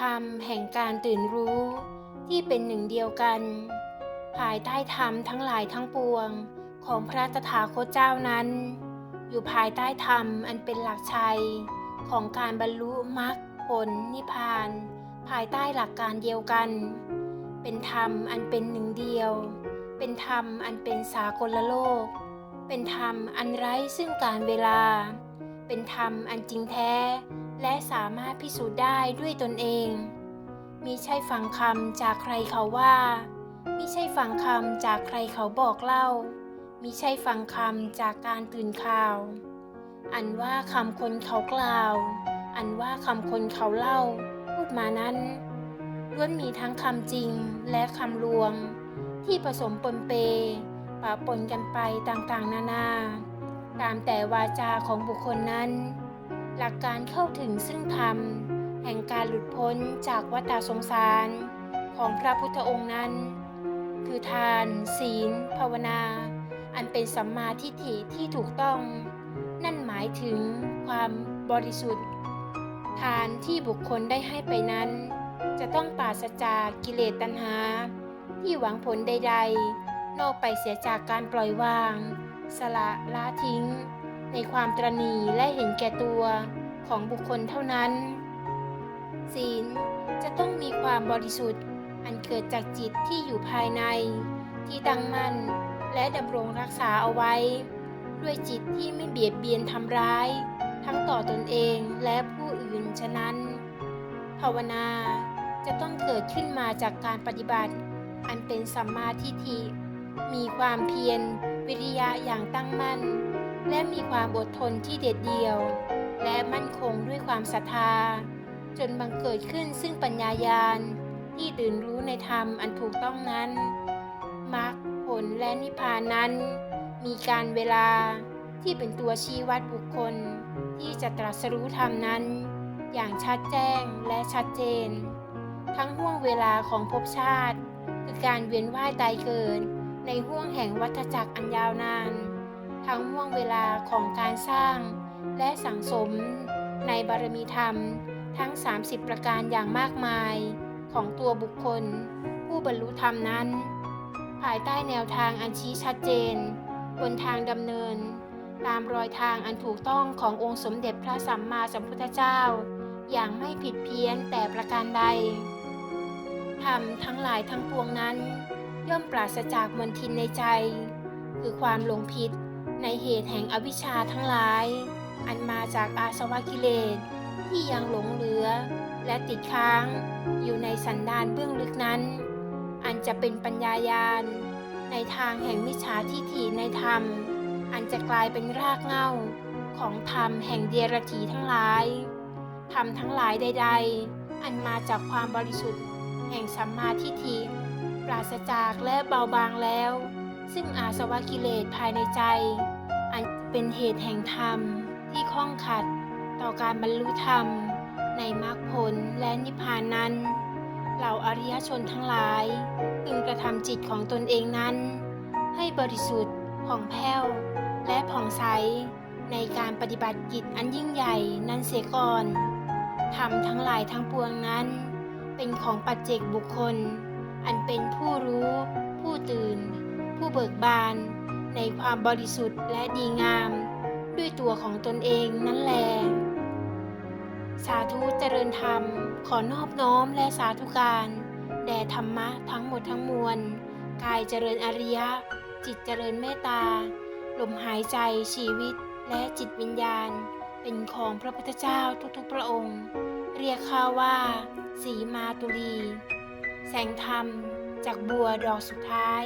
ธรรมแห่งการตื่นรู้ที่เป็นหนึ่งเดียวกัน ภายใต้ธรรมทั้งหลายทั้งปวงของพระตถาคตเจ้านั้น อยู่ภายใต้ธรรมอันเป็นหลักชัยของการบรรลุมรรคผลนิพพาน ภายใต้หลักการเดียวกัน เป็นธรรมอันเป็นหนึ่งเดียว เป็นธรรมอันเป็นสากลโลก เป็นธรรมอันไร้ซึ่งการเวลา เป็นธรรมอันจริงแท้ และสามารถพิสูจน์ได้ด้วยตนเอง มิใช่ฟังคำจากใครเขาว่า มิใช่ฟังคำจากใครเขาบอกเล่า มิใช่ฟังคำจากการตื่นข่าว อันว่าคำคนเขากล่าว อันว่าคำคนเขาเล่า พูดมานั้นล้วนมีทั้งคำจริงและคำลวง ที่ผสมปนเปปะปนกันไปต่างๆ นานา ตามแต่วาจาของบุคคลนั้น ลักการเข้าถึงซึ่งธรรม แห่งการหลุดพ้นจากวัฏสงสารของพระพุทธองค์นั้น คือทาน ศีล ภาวนา อันเป็นสัมมาทิฏฐิที่ถูกต้อง นั่นหมายถึงความบริสุทธิ์ ทานที่บุคคลได้ให้ไปนั้น จะต้องปราศจากกิเลสตัณหา ที่หวังผลใด ๆ นอกไปเสียจากการปล่อยวาง สละละทิ้ง ในความตรณีและเห็นแก่ตัวของบุคคลเท่านั้น ศีลจะต้องมีความบริสุทธิ์ อันเกิดจากจิตที่อยู่ภายใน ที่ตั้งมั่นและดำรงรักษาเอาไว้ ด้วยจิตที่ไม่เบียดเบียนทำร้าย ทั้งต่อตนเองและผู้อื่นฉะนั้น ภาวนาจะต้องเกิดขึ้นมาจากการปฏิบัติ อันเป็นสัมมาทิฏฐิมีความเพียรวิริยะอย่างตั้งมั่น และมีความอดทนที่เด็ดเดี่ยว และมั่นคงด้วยความศรัทธา จนบังเกิดขึ้นซึ่งปัญญายาณที่ตื่นรู้ในธรรมอันถูกต้องนั้นมรรคผลและนิพพานนั้น มีการเวลาที่เป็นตัวชี้วัดบุคคล ที่จะตรัสรู้ธรรมนั้น อย่างชัดแจ้งและชัดเจน ทั้งห่วงเวลาของภพชาติ คือการเวียนว่ายตายเกิดในห่วงแห่งวัฏจักรอันยาวนาน ทั้งห่วงเวลาของการสร้าง และสังสมในบารมีธรรมทั้ง 30 ประการอย่างมากมายของตัวบุคคล ผู้บรรลุธรรมนั้น ภายใต้แนวทางอันชี้ชัดเจน บนทางดำเนิน ตามรอยทางอันถูกต้องขององค์สมเด็จพระสัมมาสัมพุทธเจ้า อย่างไม่ผิดเพี้ยนแต่ประการใดธรรมทั้งหลายทั้งปวงนั้น ย่อมปราศจากมนทินในใจ คือความหลงผิด ในเหตุแห่งอวิชชาทั้งหลาย อันมาจากอาสวะกิเลสที่ยังหลงเหลือ และติดค้างอยู่ในสันดานเบื้องลึกนั้น อันจะเป็นปัญญายาณในทางแห่งมิจฉาทิฏฐิในธรรม อันจะกลายเป็นรากเหง้าของธรรมแห่งเดียรถีทั้งหลายธรรมทั้งหลายใด ๆ อันมาจากความบริสุทธิ์ แห่งสัมมาทิฏฐิปราศจากและเบาบางแล้ว ซึ่งอาสวะกิเลสภายในใจอันเป็นเหตุแห่งธรรมที่ข้องขัดต่อการบรรลุธรรม ในมรรคผลและนิพพานนั้น เหล่าอริยชนทั้งหลายพึงกระทำจิตของตนเองนั้น ให้บริสุทธิ์ผ่องแผ้ว และผ่องใสในการปฏิบัติกิจอันยิ่งใหญ่นั้นเสียก่อนธรรมทั้งหลายทั้งปวงนั้น เป็นของปัจเจกบุคคล อันเป็น เบิกบาน ในความบริสุทธิ์และดีงาม ด้วยตัวของตนเองนั่นแล สาธุเจริญธรรม ขอนอบน้อมและสาธุการแด่ธรรมะทั้งหมดทั้งมวล กายเจริญอริยะ จิตเจริญเมตตา ลมหายใจชีวิตและจิตวิญญาณ เป็นของพระพุทธเจ้าทุกๆพระองค์ เรียกข้าว่า สีมาตุลี แสงธรรมจากบัวดอกสุดท้าย